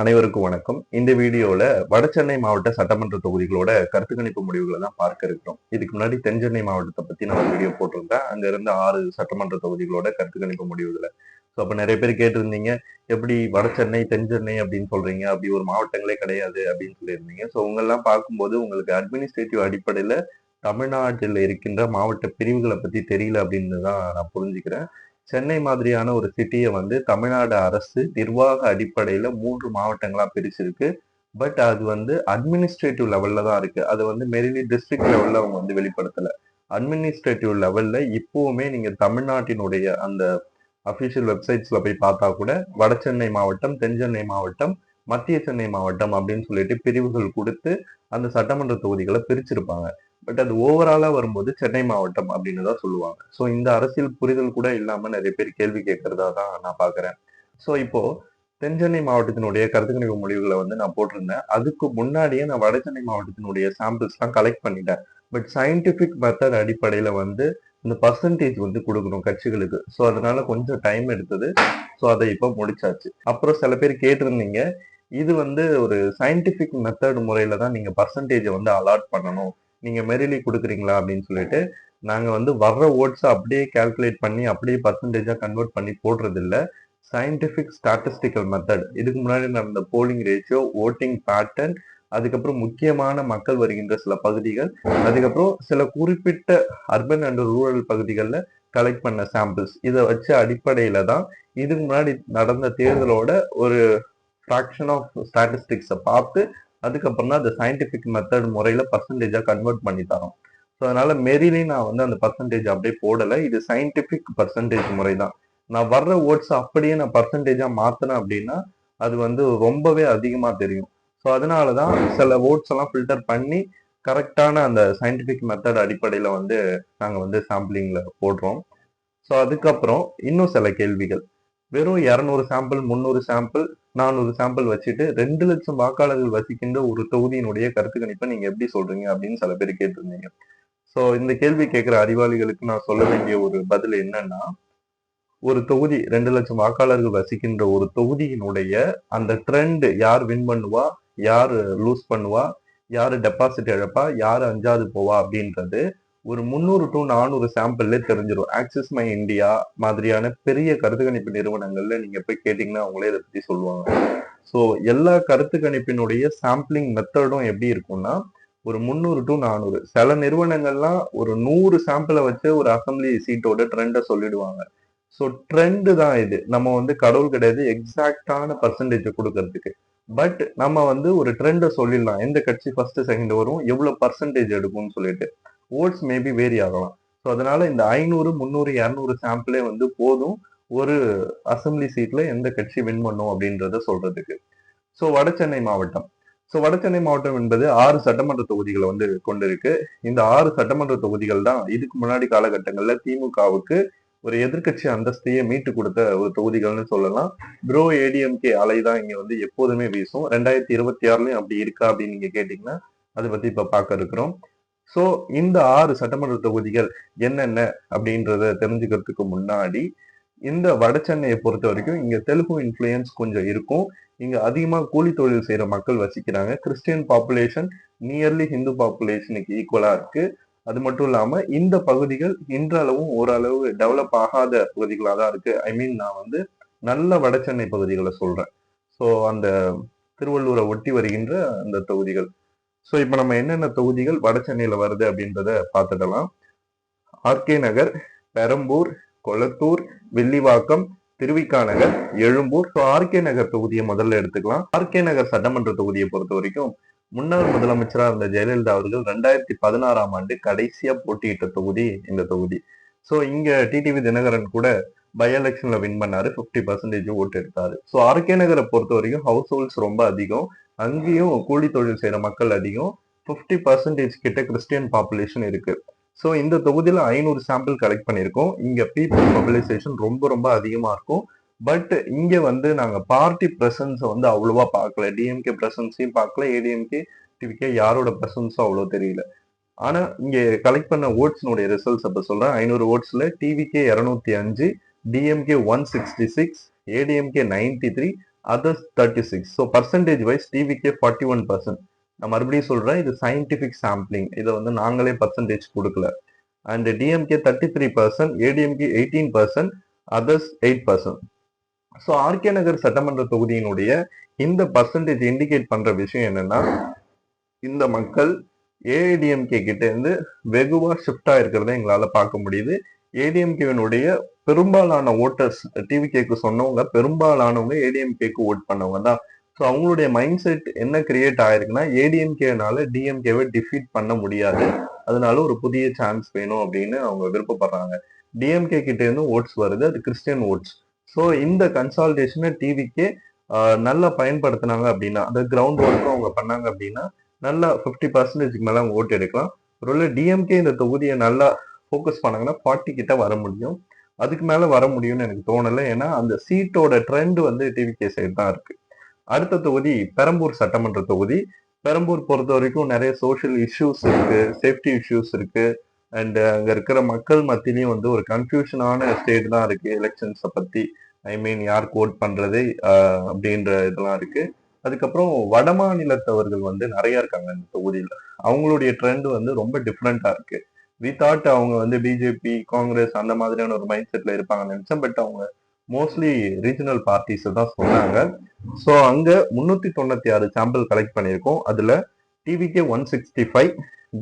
அனைவருக்கும் வணக்கம். இந்த வீடியோல வடசென்னை மாவட்ட சட்டமன்ற தொகுதிகளோட கருத்து கணிப்பு முடிவுகளை தான் பார்க்க இருக்கிறோம். இதுக்கு முன்னாடி தென்சென்னை மாவட்டத்தை பத்தி நான் வீடியோ போட்டிருந்தேன் அங்க இருந்த ஆறு சட்டமன்ற தொகுதிகளோட கருத்து கணிப்பு முடிவுகளை. ஸோ அப்ப நிறைய பேர் கேட்டிருந்தீங்க எப்படி வடசென்னை தென்சென்னை அப்படின்னு சொல்றீங்க அப்படி ஒரு மாவட்டங்களே கிடையாது அப்படின்னு சொல்லியிருந்தீங்க. ஸோ உங்கெல்லாம் பார்க்கும்போது உங்களுக்கு அட்மினிஸ்ட்ரேட்டிவ் அடிப்படையில தமிழ்நாட்டில் இருக்கின்ற மாவட்ட பிரிவுகளை பத்தி தெரியல அப்படின்னு தான் நான் புரிஞ்சுக்கிறேன். சென்னை மாதிரியான ஒரு சிட்டியை வந்து தமிழ்நாடு அரசு நிர்வாக அடிப்படையில் மூன்று மாவட்டங்களா பிரிச்சிருக்கு. பட் அது வந்து அட்மினிஸ்ட்ரேட்டிவ் லெவல்ல தான் இருக்குது அது வந்து மெரிலி டிஸ்ட்ரிக்ட் லெவலில் அவங்க வந்து வெளிப்படுத்தலை. அட்மினிஸ்ட்ரேட்டிவ் லெவல்ல இப்போவுமே நீங்கள் தமிழ்நாட்டினுடைய அந்த அஃபிஷியல் வெப்சைட்ஸில் போய் பார்த்தா கூட வட சென்னை மாவட்டம் தென்சென்னை மாவட்டம் மத்திய சென்னை மாவட்டம் அப்படின்னு சொல்லிட்டு பிரிவுகள் கொடுத்து அந்த சட்டமன்ற தொகுதிகளை பிரிச்சிருப்பாங்க. பட் அது ஓவராலா வரும்போது சென்னை மாவட்டம் அப்படின்னு தான் சொல்லுவாங்க. ஸோ இந்த அரசியல் புரிதல் கூட இல்லாம நிறைய பேர் கேள்வி கேட்கறதா தான் நான் பாக்குறேன் ஸோ இப்போ தென்சென்னை மாவட்டத்தினுடைய கருத்து கணிப்பு முடிவுகளை வந்து நான் போட்டிருந்தேன். அதுக்கு முன்னாடியே நான் வடசென்னை மாவட்டத்தினுடைய சாம்பிள்ஸ்லாம் கலெக்ட் பண்ணிட்டேன். பட் சயின்டிபிக் மெத்தட் அடிப்படையில வந்து இந்த பர்சன்டேஜ் வந்து கொடுக்கணும் கட்சிகளுக்கு. ஸோ அதனால கொஞ்சம் டைம் எடுத்தது. ஸோ அதை இப்போ முடிச்சாச்சு. அப்புறம் சில பேர் கேட்டிருந்தீங்க இது வந்து ஒரு சயின்டிபிக் மெத்தட் முறையில தான் நீங்க பர்சன்டேஜை வந்து அலாட் பண்ணணும். நீங்க மெரிலி கொடுக்குறீங்களா அப்படின்னு சொல்லிட்டு நாங்க வந்து வர்ற ஓட்ஸை அப்படியே கால்குலேட் பண்ணி அப்படியே பர்சன்டேஜா கன்வெர்ட் பண்ணி போடுறது இல்ல சயின்டிபிக் ஸ்டாட்டிஸ்டிக்கல் மெத்தட் இதுக்கு முன்னாடி நடந்த போலிங் ரேஷியோ ஓட்டிங் பேட்டர்ன் அதுக்கப்புறம் முக்கியமான மக்கள் வருகின்ற சில பகுதிகள் அதுக்கப்புறம் சில குறிப்பிட்ட அர்பன் அண்ட் ரூரல் பகுதிகளில் கலெக்ட் பண்ண சாம்பிள்ஸ் இதை வச்ச அடிப்படையில தான் இதுக்கு முன்னாடி நடந்த தேர்தலோட ஒரு ஃப்ராக்ஷன் ஆஃப் ஸ்டாட்டிஸ்டிக்ஸை பார்த்து அதுக்கப்புறம் தான் அந்த சயின்டிபிக் மெத்தட் முறையில பர்சன்டேஜாக கன்வெர்ட் பண்ணி தரோம். ஸோ அதனால மெரிலையும் நான் வந்து அந்த பர்சன்டேஜ் அப்படியே போடலை. இது சயின்டிஃபிக் பர்சன்டேஜ் முறை தான் நான் வர்ற ஓட்ஸ் அப்படியே நான் பர்சன்டேஜாக மாற்றினேன் அப்படின்னா அது வந்து ரொம்பவே அதிகமாக தெரியும். ஸோ அதனால தான் சில ஓட்ஸ் எல்லாம் ஃபில்டர் பண்ணி கரெக்டான அந்த சயின்டிஃபிக் மெத்தட் அடிப்படையில் வந்து நாங்கள் வந்து சாம்பிளிங்கில் போடுறோம். ஸோ அதுக்கப்புறம் இன்னும் சில கேள்விகள். வெறும் இரநூறு சாம்பிள் முந்நூறு சாம்பிள் நானூறு சாம்பிள் வச்சுட்டு ரெண்டு லட்சம் வாக்காளர்கள் வசிக்கின்ற ஒரு தொகுதியினுடைய கருத்து கணிப்பை நீங்க எப்படி சொல்றீங்க அப்படின்னு சில பேர் கேட்டிருந்தீங்க. ஸோ இந்த கேள்வி கேட்கிற அறிவாளிகளுக்கு நான் சொல்ல வேண்டிய ஒரு பதில் என்னன்னா ஒரு தொகுதி ரெண்டு லட்சம் வாக்காளர்கள் வசிக்கின்ற ஒரு தொகுதியினுடைய அந்த ட்ரெண்ட் யார் வின் பண்ணுவா யார் லூஸ் பண்ணுவா யார் டெபாசிட் இழப்பா யார் அஞ்சாவது போவா அப்படின்றது ஒரு முந்நூறு டு நானூறு சாம்பிள்ல தெரிஞ்சிடும் ஆக்சிஸ் மை இந்தியா மாதிரியான பெரிய கருத்து கணிப்பு நிறுவனங்கள்ல நீங்க போய் கேட்டீங்கன்னா அவங்களே இதை பத்தி சொல்லுவாங்க. ஸோ எல்லா கருத்து கணிப்பினுடைய சாம்பிளிங் மெத்தடும் எப்படி இருக்கும்னா ஒரு முந்நூறு டு நானூறு. சில நிறுவனங்கள்லாம் ஒரு நூறு சாம்பிளை வச்சு ஒரு அசம்பிளி சீட்டோட ட்ரெண்டை சொல்லிடுவாங்க. ஸோ ட்ரெண்டு தான் இது. நம்ம வந்து கடவுள் கிடையாது எக்ஸாக்டான பர்சன்டேஜ் கொடுக்கறதுக்கு. பட் நம்ம வந்து ஒரு ட்ரெண்டை சொல்லிடலாம். எந்த கட்சி ஃபர்ஸ்ட் செகண்ட் வரும் எவ்வளோ பர்சன்டேஜ் எடுக்கும்னு சொல்லிட்டு. ஓட்ஸ் மேபி வேரி ஆகலாம். ஸோ அதனால இந்த ஐநூறு முந்நூறு இரநூறு சாம்பிளே வந்து போதும். ஒரு அசம்பிளி சீட்ல எந்த கட்சி வின் பண்ணும் அப்படின்றத சொல்றதுக்கு. ஸோ வட சென்னை மாவட்டம். ஸோ வடசென்னை மாவட்டம் என்பது ஆறு சட்டமன்ற தொகுதிகளை வந்து கொண்டிருக்கு. இந்த ஆறு சட்டமன்ற தொகுதிகள் தான் இதுக்கு முன்னாடி காலகட்டங்களில் திமுகவுக்கு ஒரு எதிர்கட்சி அந்தஸ்தையே மீட்டு கொடுத்த ஒரு தொகுதிகள்னு சொல்லலாம். ப்ரோ ஏடிஎம்கே அலை தான் இங்க வந்து எப்போதுமே வீசும். ரெண்டாயிரத்தி இருபத்தி ஆறுலயும் அப்படி இருக்கா அப்படின்னு நீங்க கேட்டீங்கன்னா அதை பத்தி இப்ப பார்க்க இருக்கிறோம். ஸோ இந்த ஆறு சட்டமன்ற தொகுதிகள் என்னென்ன அப்படின்றத தெரிஞ்சுக்கிறதுக்கு முன்னாடி இந்த வட சென்னையை பொறுத்த வரைக்கும் இங்க தெலுங்கு இன்ஃப்ளூயன்ஸ் கொஞ்சம் இருக்கும். இங்க அதிகமா கூலி தொழில் செய்யற மக்கள் வசிக்கிறாங்க. கிறிஸ்டியன் பாப்புலேஷன் நியர்லி ஹிந்து பாப்புலேஷனுக்கு ஈக்குவலா இருக்கு. அது மட்டும் இல்லாம இந்த பகுதிகள் இன்றளவும் ஓரளவு டெவலப் ஆகாத பகுதிகளாக தான் இருக்கு. ஐ மீன் நான் வந்து நல்ல வட சென்னை பகுதிகளை சொல்றேன். ஸோ அந்த திருவள்ளூரை ஒட்டி வருகின்ற அந்த தொகுதிகள். ஸோ இப்போ நம்ம என்னென்ன தொகுதிகள் வட சென்னையில் வருது அப்படின்றத பார்த்துடலாம் R K Nagar Perambur Kolathur Villivakkam Thiruvika Nagar Egmore so R K Nagar தொகுதியை முதல்ல எடுத்துக்கலாம். ஆர்கே நகர் சட்டமன்ற தொகுதியை பொறுத்த வரைக்கும் முன்னாள் முதலமைச்சராக இருந்த ஜெயலலிதா அவர்கள் ரெண்டாயிரத்தி பதினாறாம் ஆண்டு கடைசியாக போட்டியிட்ட தொகுதி இந்த தொகுதி. ஸோ இங்கே டிடிவி தினகரன் கூட பை எலெக்ஷனில் வின் பண்ணாரு. ஃபிஃப்டி பர்சன்டேஜ் ஓட்டு எடுத்தாரு. ஸோ ஆர்கே நகரை பொறுத்த வரைக்கும் ஹவுஸ் ஹோல்ட்ஸ் ரொம்ப அதிகம். அங்கேயும் கூலி தொழில் செய்கிற மக்கள் அதிகம். ஃபிஃப்டி பர்சன்டேஜ் கிட்ட கிறிஸ்டியன் பாப்புலேஷன் இருக்கு. ஸோ இந்த தொகுதியில் ஐநூறு சாம்பிள் கலெக்ட் பண்ணியிருக்கோம். இங்கே பீப்புள் மொபிலைசேஷன் ரொம்ப ரொம்ப அதிகமாக இருக்கும். பட் இங்கே வந்து நாங்கள் பார்ட்டி ப்ரெசன்ஸை வந்து அவ்வளவா பார்க்கல. டிஎம்கே ப்ரெசன்ஸையும் பார்க்கல. ஏடிஎம்கே டிவிகே யாரோட ப்ரெசன்ஸும் அவ்வளோ தெரியல. ஆனால் இங்கே கலெக்ட் பண்ண ஓட்ஸ்னுடைய ரிசல்ட்ஸ் அப்போ சொல்கிறேன் ஐநூறு ஓட்ஸில் டிவிகே இரநூத்தி அஞ்சு DMK one sixty six ADMK ninety three others thirty six so percentage wise TVK forty one percent நான் மறுபடியும் சொல்கிறேன் இது சயின்டிஃபிக் சாம்பிளிங் இதை வந்து நாங்களே பர்சன்டேஜ் கொடுக்கல. And DMK thirty three percent ADMK eighteen percent others eight percent so R K Nagar சட்டமன்ற தொகுதியினுடைய இந்த பர்சன்டேஜ் இண்டிகேட் பண்ணுற விஷயம் என்னன்னா இந்த மக்கள் ஏஐடிஎம்கே கிட்ட இருந்து வெகுவாக ஷிஃப்ட் ஆயிருக்கிறத எங்களால் பார்க்க முடியுது. ஏடிஎம்கேவினுடைய பெரும்பாலான ஓட்டர்ஸ் டிவிகேக்கு சொன்னவங்க பெரும்பாலானவங்க ஏடிஎம்கேக்கு ஓட் பண்ணவங்க தான். ஸோ அவங்களுடைய மைண்ட் செட் என்ன கிரியேட் ஆயிருக்குன்னா ஏடிஎம்கேனால டிஎம்கேவை டிஃபீட் பண்ண முடியாது. அதனால ஒரு புதிய சான்ஸ் வேணும் அப்படின்னு அவங்க விருப்பப்படுறாங்க. டிஎம்கே கிட்ட இருந்து ஓட்ஸ் வருது அது கிறிஸ்டியன் ஓட்ஸ் ஸோ இந்த கன்சால்டேஷனை டிவிக்கே நல்லா பயன்படுத்தினாங்க அப்படின்னா அந்த கிரவுண்ட் ஒர்க்கும் அவங்க பண்ணாங்க அப்படின்னா நல்லா ஃபிஃப்டி பர்சன்டேஜ்க்கு மேலே அவங்க ஓட்டு எடுக்கலாம். ஒருவேளை டிஎம்கே இந்த தொகுதியை நல்லா ஃபோக்கஸ் பண்ணாங்கன்னா ஃபார்ட்டி கிட்ட வர முடியும். அதுக்கு மேலே வர முடியும்னு எனக்கு தோணலை. ஏன்னா அந்த சீட்டோட ட்ரெண்ட் வந்து டிவிகே சைடு தான் இருக்கு. அடுத்த தொகுதி பெரம்பூர் சட்டமன்ற தொகுதி. பெரம்பூர் பொறுத்த வரைக்கும் நிறைய சோஷியல் இஷ்யூஸ் இருக்கு சேஃப்டி இஷ்யூஸ் இருக்கு. அண்ட் அங்க இருக்கிற மக்கள் மத்தியிலையும் வந்து ஒரு கன்ஃபியூஷனான ஸ்டேட் தான் இருக்கு. எலெக்ஷன்ஸை பத்தி ஐ மீன் யார் கோட் பண்றது அப்படின்ற இதெல்லாம் இருக்கு. அதுக்கப்புறம் வட மாநிலத்தவர்கள் வந்து நிறைய இருக்காங்க இந்த தொகுதியில். அவங்களுடைய ட்ரெண்ட் வந்து ரொம்ப டிஃப்ரெண்டா இருக்கு. வி தாட் அவங்க வந்து பிஜேபி காங்கிரஸ் அந்த மாதிரியான ஒரு மைண்ட் செட்ல இருப்பாங்கன்னு நினைச்சேன். பட் அவங்க மோஸ்ட்லி ரீஜனல் பார்ட்டிஸ் தான் சொன்னாங்க. ஸோ அங்க முன்னூத்தி தொண்ணூத்தி ஆறு சாம்பிள் கலெக்ட் பண்ணியிருக்கோம் அதுல TVK one sixty five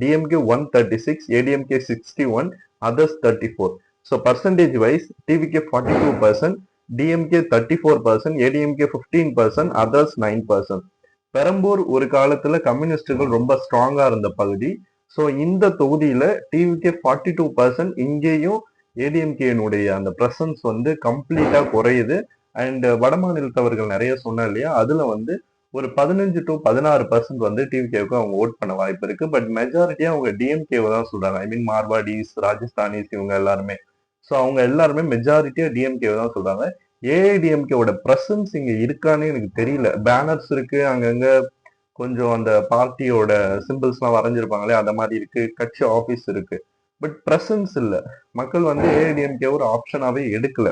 DMK one thirty six ADMK sixty one others thirty four so percentage wise TVK forty two percent DMK thirty four percent ADMK fifteen percent others nine percent Perambur ஒரு காலத்துல கம்யூனிஸ்டுகள் ரொம்ப ஸ்ட்ராங்கா இருந்த பகுதி. So இந்த தொகுதியில TVK forty two percent இங்கேயும் ஏடிஎம்கேனுடைய அந்த பிரசன்ஸ் வந்து கம்ப்ளீட்டா குறையுது. அண்ட் வட மாநிலத்தவர்கள் நிறைய சொன்ன இல்லையா? அதுல வந்து ஒரு பதினஞ்சு டு பதினாறு பர்சன்ட் வந்து டிவிகேவுக்கு அவங்க ஓட் பண்ண வாய்ப்பு இருக்கு. பட் மெஜாரிட்டியா அவங்க டிஎம்கேவை தான் சொல்றாங்க. ஐ மீன் மார்வாடிஸ் ராஜஸ்தானிஸ் இவங்க எல்லாருமே. ஸோ அவங்க எல்லாருமே மெஜாரிட்டியா டிஎம்கேவை தான் சொல்றாங்க. ஏஐடிஎம்கேவோட ப்ரெசன்ஸ் இங்க இருக்கான்னு எனக்கு தெரியல. பேனர்ஸ் இருக்கு அங்கங்க கொஞ்சம் அந்த பார்ட்டியோட சிம்பிள்ஸ்லாம் வரைஞ்சிருப்பாங்களே அந்த மாதிரி இருக்கு. கட்சி ஆஃபீஸ் இருக்கு. பட் பிரசன்ஸ் இல்லை. மக்கள் வந்து ஏஐடிஎம்கே ஒரு ஆப்ஷனாவே எடுக்கல.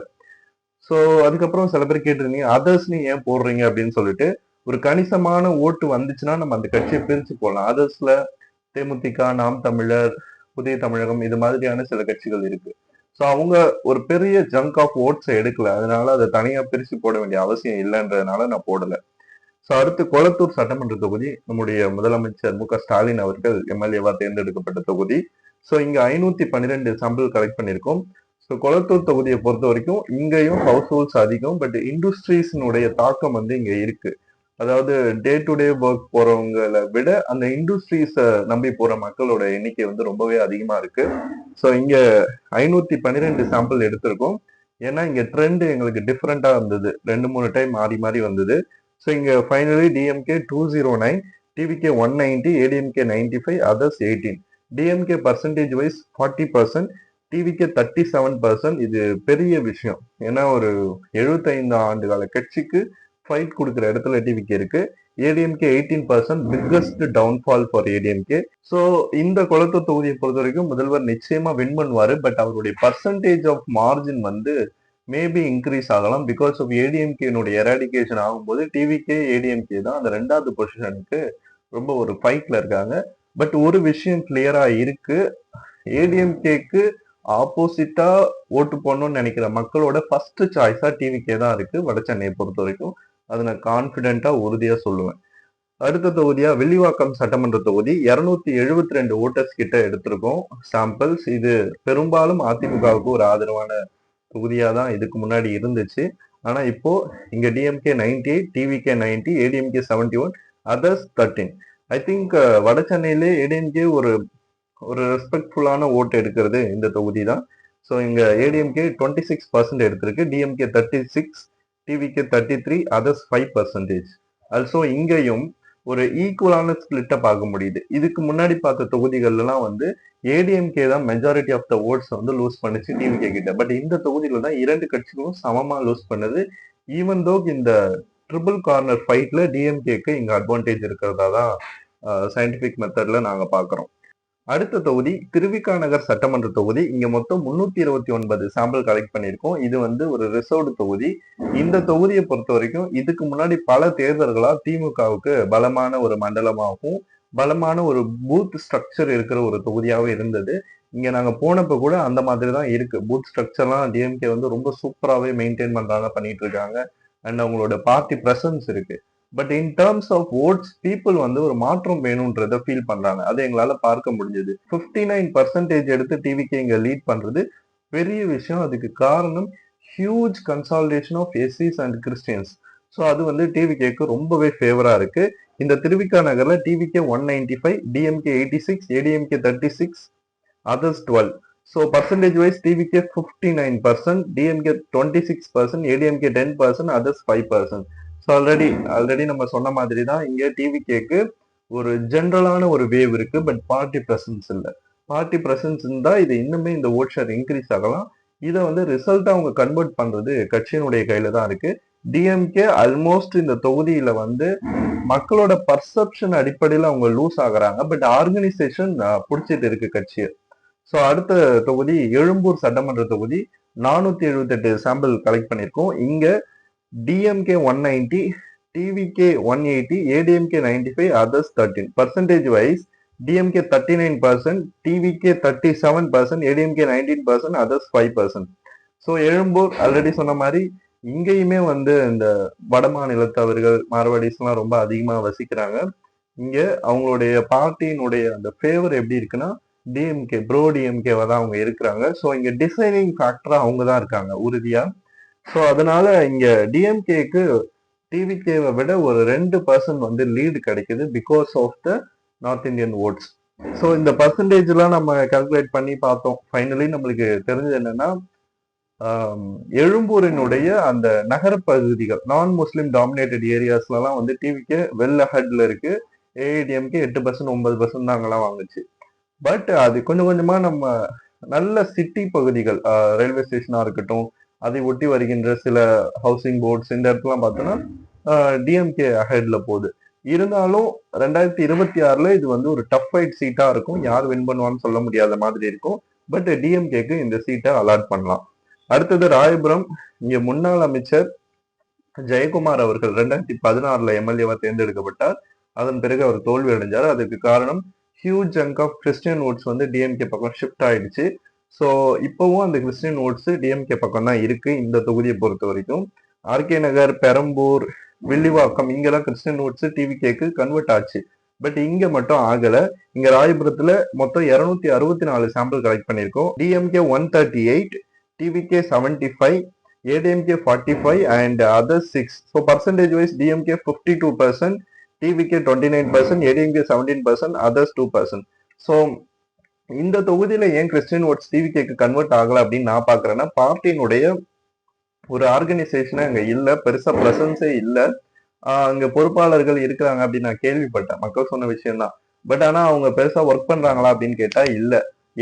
ஸோ அதுக்கப்புறம் சில பேர் கேட்டிருந்தீங்க அதர்ஸ் நீ ஏன் போடுறீங்க? அப்படின்னு சொல்லிட்டு ஒரு கணிசமான ஓட்டு வந்துச்சுன்னா நம்ம அந்த கட்சியை பிரிச்சு போடலாம். அதர்ஸ்ல தேமுதிக நாம் தமிழர் புதிய தமிழகம் இது மாதிரியான சில கட்சிகள் இருக்கு. ஸோ அவங்க ஒரு பெரிய ஜங்க் ஆஃப் ஓட்ஸை எடுக்கல. அதனால அதை தனியா பிரிச்சு போட வேண்டிய அவசியம் இல்லைன்றதுனால நான் போடலை. ஸோ அடுத்து கொளத்தூர் சட்டமன்ற தொகுதி நம்முடைய முதலமைச்சர் மு க ஸ்டாலின் அவர்கள் எம்எல்ஏவா தேர்ந்தெடுக்கப்பட்ட தொகுதி. ஸோ இங்க ஐநூத்தி பன்னிரெண்டு சாம்பிள் கலெக்ட் பண்ணியிருக்கோம். ஸோ கொளத்தூர் தொகுதியை பொறுத்த வரைக்கும் இங்கேயும் ஹவுஸ் ஹோல்ஸ் அதிகம் பட் இண்டஸ்ட்ரீஸினுடைய தாக்கம் வந்து இங்க இருக்கு. அதாவது டே டு டே ஒர்க் போறவங்களை விட அந்த இண்டஸ்ட்ரீஸை நம்பி போற மக்களோட எண்ணிக்கை வந்து ரொம்பவே அதிகமா இருக்கு. ஸோ இங்க ஐநூத்தி பன்னிரெண்டு சாம்பிள் எடுத்திருக்கோம். ஏன்னா இங்க ட்ரெண்ட் எங்களுக்கு டிஃப்ரெண்டா இருந்தது. ரெண்டு மூணு டைம் மாறி மாறி வந்தது. ஸோ இங்கே finally DMK two zero nine TVK one ninety ADMK ninety five others eighteen DMK percentage wise forty percent TVK thirty seven percent இது பெரிய விஷயம். ஏன்னா ஒரு எழுபத்தைந்து ஆண்டு கால கட்சிக்கு ஃபைட் கொடுக்குற இடத்துல டிவிக்கே இருக்கு. ADMK eighteen percent biggest downfall for ADMK so இந்த குளத்தூர் தொகுதியை பொறுத்த வரைக்கும் முதல்வர் நிச்சயமா வின் பண்ணுவாரு. பட் அவருடைய பர்சன்டேஜ் ஆஃப் மார்ஜின் வந்து மேபி இன்க்ரீஸ் ஆகலாம். பிகாஸ் ஆஃப் ஏடிஎம்கேனுடைய எராடிகேஷன் ஆகும்போது டிவிகே ஏடிஎம்கே தான் அந்த ரெண்டாவது பொசிஷனுக்கு ரொம்ப ஒரு ஃபைட்ல இருக்காங்க. பட் ஒரு விஷயம் கிளியரா இருக்கு. ஏடிஎம்கேக்கு ஆப்போசிட்டா ஓட்டு போடணும்னு நினைக்கிற மக்களோட ஃபர்ஸ்ட் சாய்ஸா டிவிக்கே தான் இருக்கு. வட சென்னையை பொறுத்த வரைக்கும். அதை நான் கான்பிடென்டா உறுதியா சொல்லுவேன். அடுத்த தொகுதியா வில்லிவாக்கம் சட்டமன்ற தொகுதி. இருநூத்தி எழுபத்தி ரெண்டு ஓட்டர்ஸ் கிட்ட எடுத்திருக்கோம் சாம்பிள்ஸ் இது பெரும்பாலும் அதிமுகவுக்கு ஒரு ஆதரவான தொகுதியாக தான் இதுக்கு முன்னாடி இருந்துச்சு. ஆனால் இப்போ இங்கே DMK ninety TVK ninety ADMK seventy one others thirteen I think வட சென்னையிலே ஏடிஎம்கே ஒரு ஒரு ரெஸ்பெக்ட்ஃபுல்லான ஓட்டு எடுக்கிறது இந்த தொகுதி தான் ஸோ இங்கே ஏடிஎம்கே டுவெண்ட்டி சிக்ஸ் பர்சன்ட் எடுத்திருக்கு DMK thirty six TVK thirty three others five percentage also இங்கேயும் ஒரு ஈக்குவலான ஸ்பிளிட்டை பார்க்க முடியுது. இதுக்கு முன்னாடி பார்த்த தொகுதிகள்லாம் வந்து ஏடிஎம்கே தான் மெஜாரிட்டி ஆஃப் த ஓட்ஸ் வந்து லூஸ் பண்ணுச்சு டிஎம்கே கிட்ட. பட் இந்த தொகுதியில தான் இரண்டு கட்சிகளும் சமமா லூஸ் பண்ணுது. ஈவன் தோ இந்த ட்ரிபிள் கார்னர் ஃபைட்ல டிஎம்கேக்கு இங்க அட்வான்டேஜ் இருக்கிறதா தான் சயின்டிபிக் மெத்தட்ல நாங்க பாக்குறோம் அடுத்த தொகுதி திருவிக்கா நகர் சட்டமன்ற தொகுதி. இங்க மொத்தம் முன்னூத்தி இருபத்தி ஒன்பது சாம்பிள் கலெக்ட் பண்ணியிருக்கோம். இது வந்து ஒரு ரிசர்வ்டு தொகுதி. இந்த தொகுதியை பொறுத்த வரைக்கும் இதுக்கு முன்னாடி பல தேர்தல்களா திமுகவுக்கு பலமான ஒரு மண்டலமாகவும் பலமான ஒரு பூத் ஸ்ட்ரக்சர் இருக்கிற ஒரு தொகுதியாகவும் இருந்தது. இங்க நாங்க போனப்ப கூட அந்த மாதிரி தான் இருக்கு. பூத் ஸ்ட்ரக்சர்லாம் டிஎம்கே வந்து ரொம்ப சூப்பராகவே மெயின்டைன் பண்றாங்க பண்ணிட்டு இருக்காங்க. அண்ட் அவங்களோட பார்ட்டி பிரசன்ஸ் இருக்கு. But in terms of votes people வந்து ஒரு மாற்றம் வேணும்ன்றத ஃபீல் பண்றாங்க. அது எங்களால பார்க்க முடிஞ்சது. ஃபிஃப்டி நைன் பர்சன்டேஜ் எடுத்து டிவிக்கு இங்க லீட் பண்றது பெரிய விஷயம். அதுக்கு காரணம் ஹியூஜ் கன்சால்டேஷன் ஆஃப் எஸ்சிஸ் அண்ட் கிறிஸ்டியன்ஸ் ஸோ அது வந்து டிவிகேக்கு ரொம்பவே ஃபேவரா இருக்கு. இந்த திருவிக்கா நகர்ல TVK one ninety five DMK eighty six ADMK thirty six others twelve so percentage wise TVK fifty nine percent DMK twenty six percent ADMK ten percent others five percent so already already நம்ம சொன்ன மாதிரி தான் இங்கே டிவிகேக்கு ஒரு ஜென்ரலான ஒரு wave இருக்கு but party presence இல்லை. Party presence இருந்தா இது இன்னுமே இந்த ஓட் ஷேர் இன்க்ரீஸ் ஆகலாம். இதை வந்து ரிசல்ட்டா அவங்க கன்வெர்ட் பண்றது கட்சியினுடைய கையில தான் இருக்கு. டிஎம்கே ஆல்மோஸ்ட் இந்த தொகுதியில வந்து மக்களோட பர்செப்ஷன் அடிப்படையில் அவங்க லூஸ் ஆகுறாங்க பட் ஆர்கனைசேஷன் பிடிச்சிட்டு இருக்கு கட்சியை. ஸோ அடுத்த தொகுதி எழும்பூர் சட்டமன்ற தொகுதி நானூத்தி எழுபத்தெட்டு சாம்பிள் கலெக்ட் பண்ணியிருக்கோம். இங்கே DMK one ninety TVK one eighty ADMK ninety five others thirteen percentage wise DMK thirty nine percent TVK thirty seven percent ADMK nineteen percent others five percent so Ezhumbur already சொன்ன மாதிரி இங்கேயுமே வந்து இந்த வட மாநிலத்தவர்கள் மார்வாடிஸ்லாம் ரொம்ப அதிகமாக வசிக்கிறாங்க. இங்கே அவங்களுடைய பார்ட்டியினுடைய அந்த ஃபேவர் எப்படி இருக்குன்னா டிஎம்கே ப்ரோ டிஎம்கேவா தான் அவங்க இருக்கிறாங்க. ஸோ இங்கே டிசைனிங் ஃபேக்டரா அவங்க தான் இருக்காங்க உறுதியாக ஸோ அதனால இங்க டிஎம்கேக்கு டிவிகேவை விட ஒரு ரெண்டு பர்சன்ட் வந்து லீடு கிடைக்குது because of the north Indian votes so இந்த பர்சன்டேஜ்லாம் நம்ம கால்குலேட் பண்ணி பார்த்தோம். ஃபைனலி நம்மளுக்கு தெரிஞ்சது என்னன்னா எழும்பூரினுடைய அந்த நகர பகுதிகள் நான் முஸ்லீம் டாமினேட்டட் ஏரியாஸ்லலாம் வந்து டிவிக்கு வெல் அஹெட்ல இருக்கு. ஏஐடிஎம்க்கு எட்டு பர்சன்ட் ஒன்பது பர்சன்ட் தான் அங்கெல்லாம் வாங்குச்சு. பட் அது கொஞ்சம் கொஞ்சமாக நம்ம நல்ல சிட்டி பகுதிகள் ரயில்வே ஸ்டேஷனாக இருக்கட்டும் அதை ஒட்டி வருகின்ற சில ஹவுசிங் போர்ட்ஸ் இந்த இடத்துலாம் பார்த்தோம்னா டிஎம்கே அஹெட்ல போகுது. இருந்தாலும் ரெண்டாயிரத்தி இருபத்தி ஆறுல இது வந்து ஒரு டஃப் ஃபைட் சீட்டா இருக்கும். யார் வின் பண்ணுவான்னு சொல்ல முடியாத மாதிரி இருக்கும். பட் டிஎம்கேக்கு இந்த சீட்டை அலாட் பண்ணலாம். அடுத்தது ராயபுரம். இங்க முன்னாள் அமைச்சர் ஜெயக்குமார் அவர்கள் ரெண்டாயிரத்தி பதினாறுல எம்எல்ஏவா தேர்ந்தெடுக்கப்பட்டார். அதன் பிறகு அவர் தோல்வி அடைஞ்சார் அதுக்கு காரணம் huge chunk of Christian votes வந்து டிஎம்கே பக்கம் ஷிஃப்ட் ஆயிடுச்சு. ஸோ இப்போவும் அந்த கிறிஸ்டியன் ஓட்ஸ் டிஎம்கே பக்கம் தான் இருக்கு. இந்த தொகுதியை பொறுத்த வரைக்கும். ஆர்கே நகர் பெரம்பூர் வில்லிவாக்கம் இங்கெல்லாம் கிறிஸ்டியன் ஓட்ஸ் டிவிகேக்கு கன்வெர்ட் ஆச்சு. பட் இங்க மட்டும் ஆகல. இங்க ராயபுரத்துல மொத்தம் இருநூத்தி அறுபத்தி நாலு சாம்பிள் கலெக்ட் பண்ணிருக்கோம் DMK one thirty eight TVK seventy five ADMK forty five and other six so percentage wise DMK fifty two percent TVK twenty nine percent ADMK seventeen percent others two percent so இந்த தொகுதியில ஏன் Christian votes டிவிகேக்கு convert ஆகல அப்படின்னு நான் பாக்குறேன்னா பார்ட்டியினுடைய ஒரு ஆர்கனைசேஷனே அங்க இல்ல பெருசா பிரசன்ஸே இல்ல. அங்க பொறுப்பாளர்கள் இருக்கிறாங்க அப்படின்னு நான் கேள்விப்பட்டேன். மக்கள் சொன்ன விஷயம்தான். பட் ஆனா அவங்க பெருசா ஒர்க் பண்றாங்களா அப்படின்னு கேட்டா இல்ல.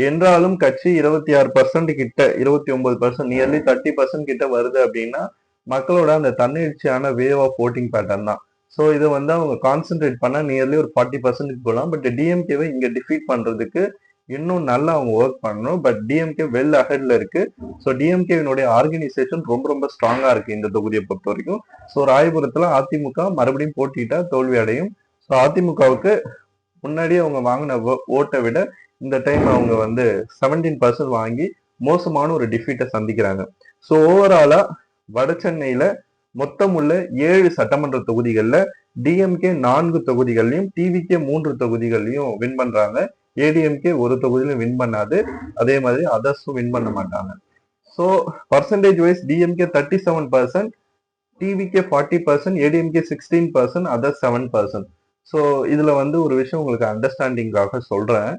என்றாலும் கட்சி இருபத்தி ஆறு பர்சன்ட் கிட்ட இருபத்தி ஒன்பது பர்சன்ட் நியர்லி தேர்ட்டி பர்சன்ட் கிட்ட வருது அப்படின்னா மக்களோட அந்த தன்னிச்சையான வே ஆஃப் ஓட்டிங் பேட்டர்ன் தான். ஸோ இதை வந்து அவங்க கான்சென்ட்ரேட் பண்ணா நியர்லி ஒரு ஃபார்ட்டி பர்சன்ட் போகலாம். பட் டிஎம்கேவை இங்க டிஃபீட் பண்றதுக்கு இன்னும் நல்லா அவங்க ஒர்க் பண்ணணும். பட் டிஎம்கே வெல் அஹெட்ல இருக்கு. ஸோ டிஎம்கேவினுடைய ஆர்கனைசேஷன் ரொம்ப ரொம்ப ஸ்ட்ராங்கா இருக்கு இந்த தொகுதியை பொறுத்த வரைக்கும். ஸோ ராயபுரத்துல அதிமுக மறுபடியும் போட்டிட்டா தோல்வி அடையும். ஸோ அதிமுகவுக்கு முன்னாடி அவங்க வாங்கின ஓட்டை விட இந்த டைம் அவங்க வந்து செவன்டீன் பர்சன்ட் வாங்கி மோசமான ஒரு டிஃபீட்டை சந்திக்கிறாங்க. ஸோ ஓவராலா வட சென்னையில மொத்தம் உள்ள ஏழு சட்டமன்ற தொகுதிகளில் டிஎம்கே நான்கு தொகுதிகள்லையும் டிவிகே மூன்று தொகுதிகள்லையும் வின் பண்றாங்க. ஏடிஎம்கே ஒரு தொகுதியிலும் வின் பண்ணாது. அதே மாதிரி அதர்ஸும் வின் பண்ண மாட்டாங்க. So percentage wise DMK thirty seven percent TVK forty percent ADMK sixteen percent other seven percent so இதில் வந்து ஒரு விஷயம் உங்களுக்கு அண்டர்ஸ்டாண்டிங்காக சொல்கிறேன்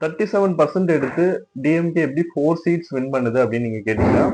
தேர்ட்டி செவன் பர்சன்ட் எடுத்து டிஎம்கே எப்படி ஃபோர் சீட்ஸ் வின் பண்ணுது அப்படின்னு நீங்கள் கேட்டீங்கன்னா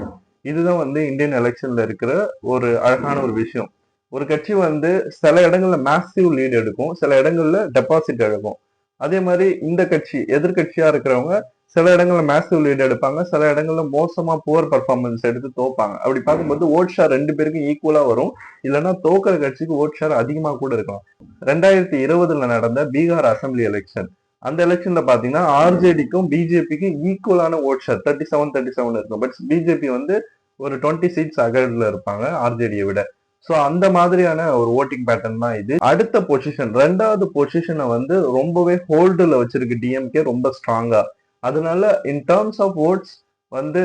இதுதான் வந்து இந்தியன் எலெக்ஷனில் இருக்கிற ஒரு அழகான ஒரு விஷயம். ஒரு கட்சி வந்து சில இடங்களில் மேசிவ் லீட் எடுக்கும் சில இடங்களில் டெபாசிட் எடுக்கும். அதே மாதிரி இந்த கட்சி எதிர்கட்சியா இருக்கிறவங்க சில இடங்கள்ல மேசிவ் லீட் எடுப்பாங்க சில இடங்கள்ல மோசமா புவர் பர்ஃபார்மன்ஸ் எடுத்து தோப்பாங்க. அப்படி பார்க்கும்போது ஓட் ஷேர் ரெண்டு பேருக்கும் ஈக்குவலா வரும். இல்லைன்னா தோக்கிற கட்சிக்கு ஓட் ஷேர் அதிகமா கூட இருக்கலாம். ரெண்டாயிரத்தி இருபதுல நடந்த பீகார் அசம்பிளி எலெக்ஷன் அந்த எலெக்ஷன்ல பாத்தீங்கன்னா ஆர்ஜேடிக்கும் பிஜேபிக்கும் ஈக்குவலான vote share thirty seven thirty seven இருக்கும். பட் பிஜேபி வந்து ஒரு டுவெண்ட்டி சீட்ஸ் அகர்ல இருப்பாங்க ஆர்ஜேடியை விட. ஸோ அந்த மாதிரியான ஒரு ஓட்டிங் பேட்டர்ன் தான் இது. அடுத்த பொசிஷன் ரெண்டாவது பொசிஷனை வந்து ரொம்பவே ஹோல்டுல வச்சிருக்கு டிஎம்கே ரொம்ப ஸ்ட்ராங்கா அதனால இன் டேர்ம்ஸ் ஆஃப் ஓட்ஸ் வந்து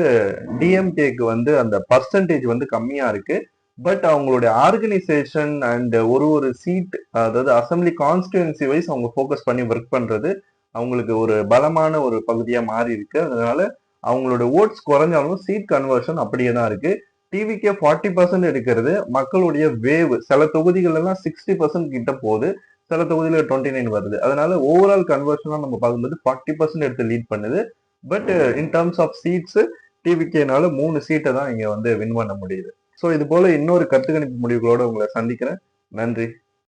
டிஎம்கேக்கு வந்து அந்த பர்சன்டேஜ் வந்து கம்மியா இருக்கு. பட் அவங்களுடைய ஆர்கனைசேஷன் அண்ட் ஒரு ஒரு சீட் அதாவது அசம்பிளி கான்ஸ்டியூன்சி வைஸ் அவங்க ஃபோக்கஸ் பண்ணி ஒர்க் பண்றது அவங்களுக்கு ஒரு பலமான ஒரு பகுதியா மாறி இருக்கு. அதனால அவங்களோட ஓட்ஸ் குறைஞ்சாலும் சீட் கன்வர்ஷன் அப்படியே தான் இருக்கு. டிவிக்கே ஃபார்ட்டி பர்சன்ட் எடுக்கிறது. மக்களுடைய வேவ் சில தொகுதிகள் எல்லாம் சிக்ஸ்டி பர்சன்ட் கிட்ட போகுது. சில தொகுதியில் டுவெண்ட்டி நைன் வருது. அதனால ஓவரால் கன்வர்ஷனாக நம்ம பார்க்கும்போது ஃபார்ட்டி பர்சன்ட் எடுத்து லீட் பண்ணுது. But in terms of seats டிவிக்கேனால மூணு சீட்டை தான் இங்கே வந்து வின் பண்ண முடியுது. ஸோ இது போல இன்னொரு கருத்து கணிப்பு முடிவுகளோட உங்களை சந்திக்கிறேன். நன்றி.